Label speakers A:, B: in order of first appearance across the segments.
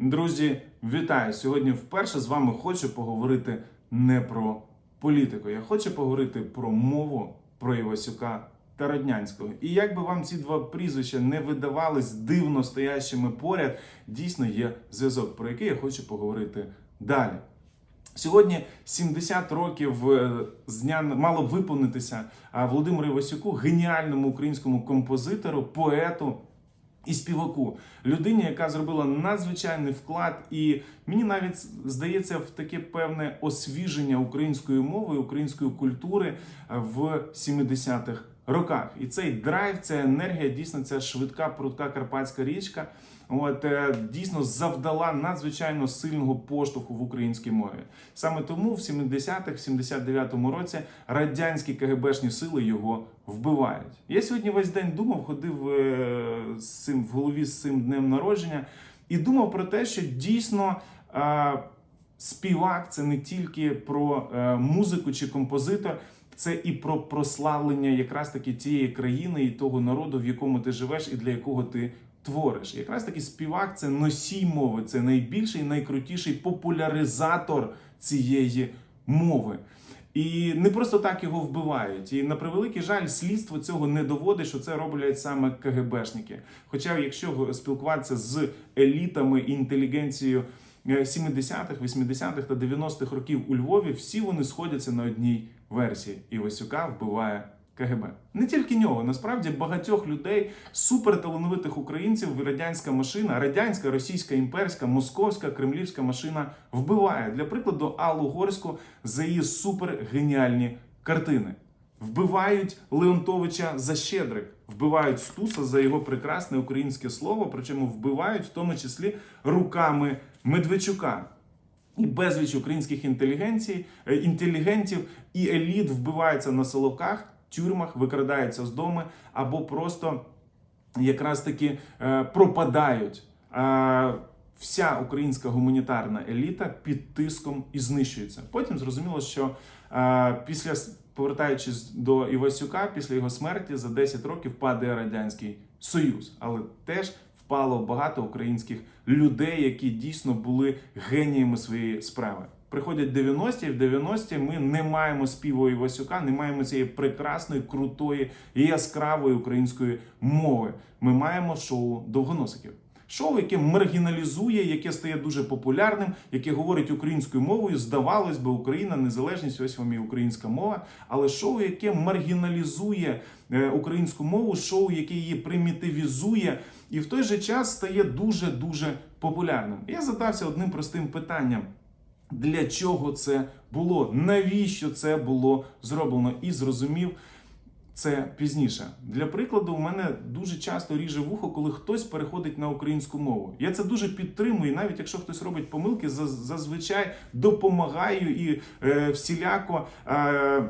A: Друзі, вітаю! Сьогодні вперше з вами хочу поговорити не про політику. Я хочу поговорити про мову про Івасюка та Роднянського. І як би вам ці два прізвища не видавались дивно стоящими поряд, дійсно є зв'язок, про який я хочу поговорити далі. Сьогодні 70 років е, з дня мало б виповнитися Володимиру Івасюку, геніальному українському композитору, поету і співаку, людині, яка зробила надзвичайний вклад, і мені навіть здається в таке певне освіження української мови, української культури в 70-х роках. І цей драйв, ця енергія, дійсно ця швидка, прудка карпатська річка. От е, дійсно завдала надзвичайно сильного поштовху в українській мові. Саме тому в 70-х, 79-му році радянські КГБшні сили його вбивають. Я сьогодні весь день думав, ходив е, з цим в голові з цим днем народження і думав про те, що дійсно. Співак це не тільки про е, музику чи композитор, це і про прославлення якраз таки тієї країни і того народу, в якому ти живеш, і для якого ти твориш. Якраз таки співак це носій мови, це найбільший, найкрутіший популяризатор цієї мови. І не просто так його вбивають. І на превеликий жаль, слідство цього не доводить, що це роблять саме КГБшники. Хоча, якщо спілкуватися з елітами інтелігенцією 70-х, 80-х та 90-х років у Львові, всі вони сходяться на одній версії. Івасюка вбиває КГБ. Не тільки нього, насправді багатьох людей, суперталановитих українців, радянська машина, радянська, російська, імперська, московська, кремлівська машина вбиває. Для прикладу, Аллу Горську за її супергеніальні картини. Вбивають Леонтовича за щедрик, вбивають Стуса за його прекрасне українське слово, причому вбивають в тому числі руками Медведчука. І безліч українських інтелігенцій, е, інтелігентів і еліт вбиваються на соловках, тюрмах, викрадаються з дому або просто якраз таки е, пропадають. Вся українська гуманітарна еліта під тиском і знищується. Потім зрозуміло, що е, після повертаючись до Івасюка, після його смерті за 10 років падає радянський союз, але теж впало багато українських людей, які дійсно були геніями своєї справи. Приходять 90-ті, і в 90-ті ми не маємо співу Івасюка, не маємо цієї прекрасної, крутої яскравої української мови. Ми маємо шоу довгоносиків. Шоу, яке маргіналізує, яке стає дуже популярним, яке говорить українською мовою. Здавалось би, Україна, незалежність, ось вам і українська мова. Але шоу, яке маргіналізує е, українську мову, шоу, яке її примітивізує, і в той же час стає дуже дуже популярним. Я задався одним простим питанням. Для чого це було? Навіщо це було зроблено? І зрозумів це пізніше. Для прикладу, у мене дуже часто ріже вухо, коли хтось переходить на українську мову. Я це дуже підтримую, навіть якщо хтось робить помилки, заз- зазвичай допомагаю і е, всіляко. Е,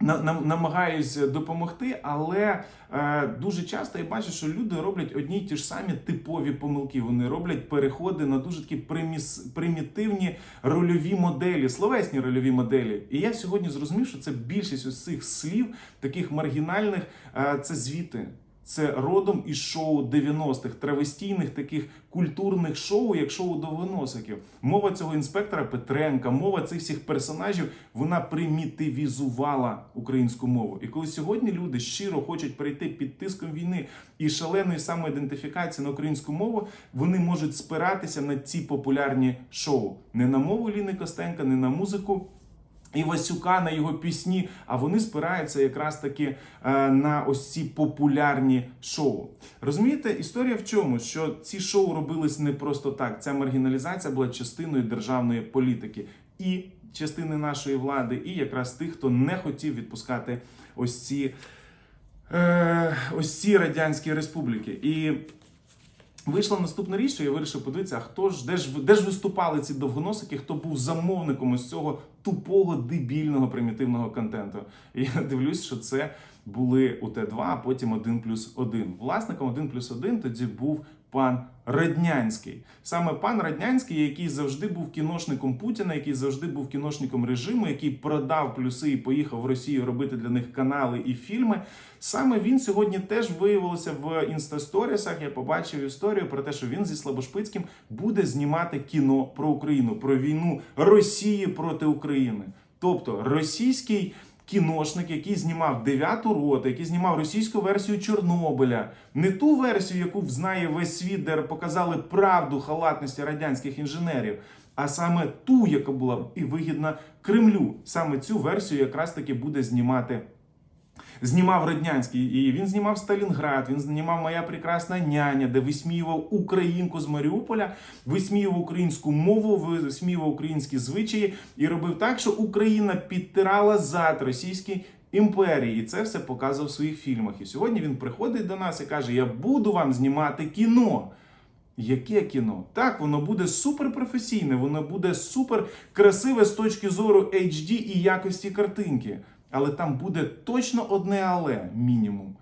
A: намагаюсь допомогти, але е, дуже часто я бачу, що люди роблять одні й ті ж самі типові помилки. Вони роблять переходи на дуже такі приміс, примітивні рольові моделі, словесні рольові моделі. І я сьогодні зрозумів, що це більшість ось цих слів, таких маргінальних, е, це звіти. Це родом із шоу 90-х, травестійних таких культурних шоу, як шоу довгоносиків. Мова цього інспектора Петренка, мова цих всіх персонажів, вона примітивізувала українську мову. І коли сьогодні люди щиро хочуть перейти під тиском війни і шаленої самоідентифікації на українську мову, вони можуть спиратися на ці популярні шоу. Не на мову Ліни Костенка, не на музику. Івасюка на його пісні, а вони спираються якраз таки е, на ось ці популярні шоу. Розумієте, історія в чому? Що ці шоу робились не просто так. Ця маргіналізація була частиною державної політики і частини нашої влади, і якраз тих, хто не хотів відпускати ось ці, е, ось ці радянські республіки. І Вийшла наступна річ, що я вирішив подивитися, а хто ж де ж де ж виступали ці довгоносики, хто був замовником ось цього тупого, дебільного, примітивного контенту. І я дивлюсь, що це були УТ2, а потім 1 плюс 1. Власником 1 плюс 1 тоді був пан Раднянський. Саме пан Раднянський, який завжди був кіношником Путіна, який завжди був кіношником режиму, який продав плюси і поїхав в Росію робити для них канали і фільми. Саме він сьогодні теж виявилося в інстасторісах. Я побачив історію про те, що він зі Слабошпицьким буде знімати кіно про Україну, про війну Росії проти України. Тобто російський кіношник, який знімав дев'яту роту, який знімав російську версію Чорнобиля, не ту версію, яку знає весь світ, де показали правду халатності радянських інженерів, а саме ту, яка була і вигідна Кремлю. Саме цю версію якраз таки буде знімати. Знімав Раднянський, і він знімав Сталінград, він знімав Моя прекрасна няня, де висміював українку з Маріуполя, висміював українську мову, висміював українські звичаї і робив так, що Україна підтирала зад російській імперії. І це все показував в своїх фільмах. І сьогодні він приходить до нас і каже: Я буду вам знімати кіно. Яке кіно? Так, воно буде суперпрофесійне, воно буде супер красиве з точки зору HD і якості картинки. Але там буде точно одне але мінімум,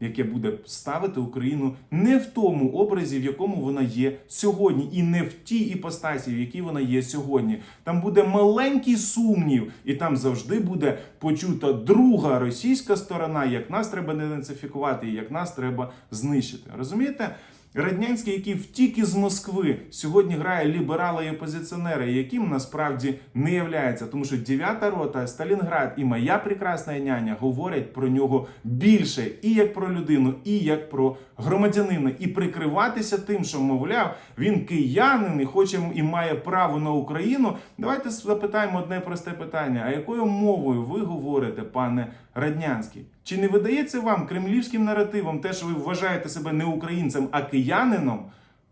A: яке буде ставити Україну не в тому образі, в якому вона є сьогодні, і не в тій іпостасі, в якій вона є сьогодні. Там буде маленький сумнів, і там завжди буде почута друга російська сторона, як нас треба денацифікувати, і як нас треба знищити. Розумієте? Раднянський, який втік із Москви, сьогодні грає ліберала і опозиціонера, яким насправді не являється, тому що дев'ята рота, Сталінград і моя прекрасна няня говорять про нього більше і як про людину, і як про громадянина, і прикриватися тим, що мовляв, він киянин і хоче і має право на Україну. Давайте запитаємо одне просте питання: а якою мовою ви говорите, пане Раднянський? Чи не видається вам кремлівським наративом те, що ви вважаєте себе не українцем, а киянином?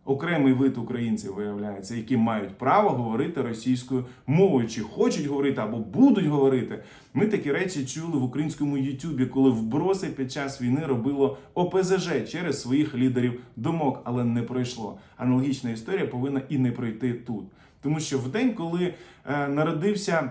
A: Окремий вид українців виявляється, які мають право говорити російською мовою, чи хочуть говорити або будуть говорити. Ми такі речі чули в українському Ютубі, коли вброси під час війни робило ОПЗЖ через своїх лідерів думок, але не пройшло. Аналогічна історія повинна і не пройти тут, тому що в день, коли е, народився.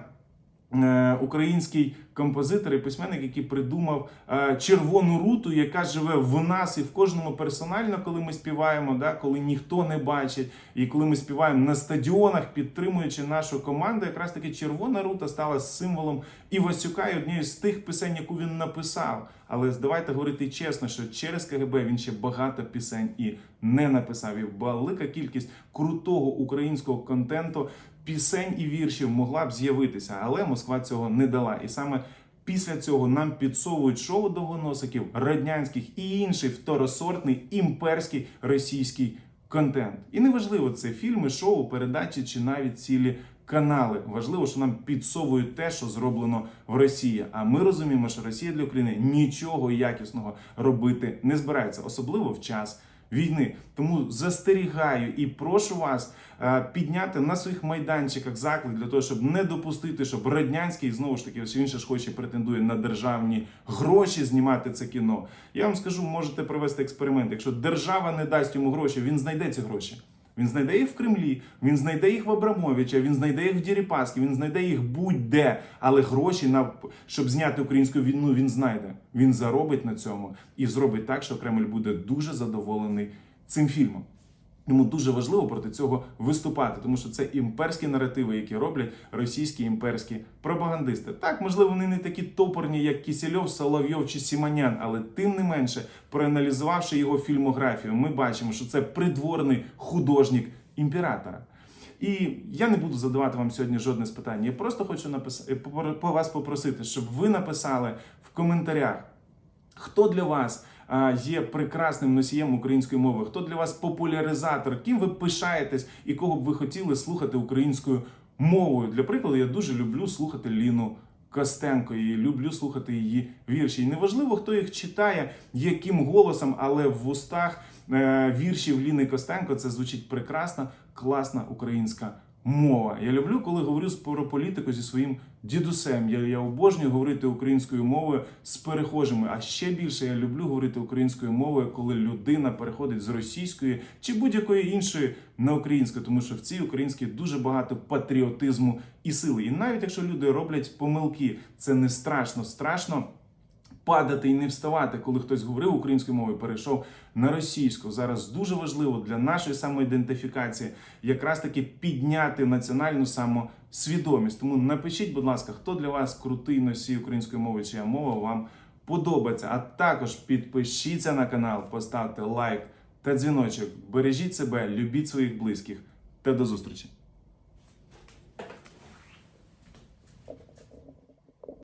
A: Е, Український композитор і письменник, який придумав е, червону руту, яка живе в нас і в кожному персонально, коли ми співаємо, да, коли ніхто не бачить, і коли ми співаємо на стадіонах, підтримуючи нашу команду, якраз таки червона рута стала символом Івасюка і однією з тих пісень, яку він написав. Але давайте говорити чесно, що через КГБ він ще багато пісень і не написав. І велика кількість крутого українського контенту пісень і віршів могла б з'явитися, але Москва цього не дала. І саме після цього нам підсовують шоу довгоносиків, раднянських і інший второсортний імперський російський контент. І неважливо, це фільми, шоу, передачі чи навіть цілі. Канали важливо, що нам підсовують те, що зроблено в Росії. А ми розуміємо, що Росія для України нічого якісного робити не збирається, особливо в час війни. Тому застерігаю і прошу вас е, підняти на своїх майданчиках заклик для того, щоб не допустити, щоб Роднянський знову ж таки він ще ж хоче претендує на державні гроші знімати це кіно. Я вам скажу, можете провести експеримент. Якщо держава не дасть йому гроші, він знайде ці гроші. Він знайде їх в Кремлі, він знайде їх в Абрамовича, він знайде їх в Діріпаскі, він знайде їх будь-де. Але гроші на щоб зняти українську війну, він знайде. Він заробить на цьому і зробить так, що Кремль буде дуже задоволений цим фільмом. Йому дуже важливо проти цього виступати, тому що це імперські наративи, які роблять російські імперські пропагандисти. Так, можливо, вони не такі топорні, як Кісельов, Соловйов чи Сіманян, але тим не менше, проаналізувавши його фільмографію, ми бачимо, що це придворний художник імператора. І я не буду задавати вам сьогодні жодне з питань. Я просто хочу написати по вас попросити, щоб ви написали в коментарях, хто для вас є прекрасним носієм української мови, хто для вас популяризатор, ким ви пишаєтесь і кого б ви хотіли слухати українською мовою. Для прикладу, я дуже люблю слухати Ліну. Костенко і люблю слухати її вірші. І неважливо, хто їх читає, яким голосом, але в устах е, віршів Ліни Костенко це звучить прекрасна, класна українська мова. Я люблю, коли говорю про політику зі своїм дідусем. Я, я обожнюю говорити українською мовою з перехожими. А ще більше я люблю говорити українською мовою, коли людина переходить з російської чи будь-якої іншої на українську, тому що в цій українській дуже багато патріотизму і сили. І навіть якщо люди роблять помилки, це не страшно. Страшно падати і не вставати, коли хтось говорив українською мовою, перейшов на російську. Зараз дуже важливо для нашої самоідентифікації якраз таки підняти національну самосвідомість. Тому напишіть, будь ласка, хто для вас крутий носій української мови, чия мова вам подобається. А також підпишіться на канал, поставте лайк та дзвіночок. Бережіть себе, любіть своїх близьких та до зустрічі!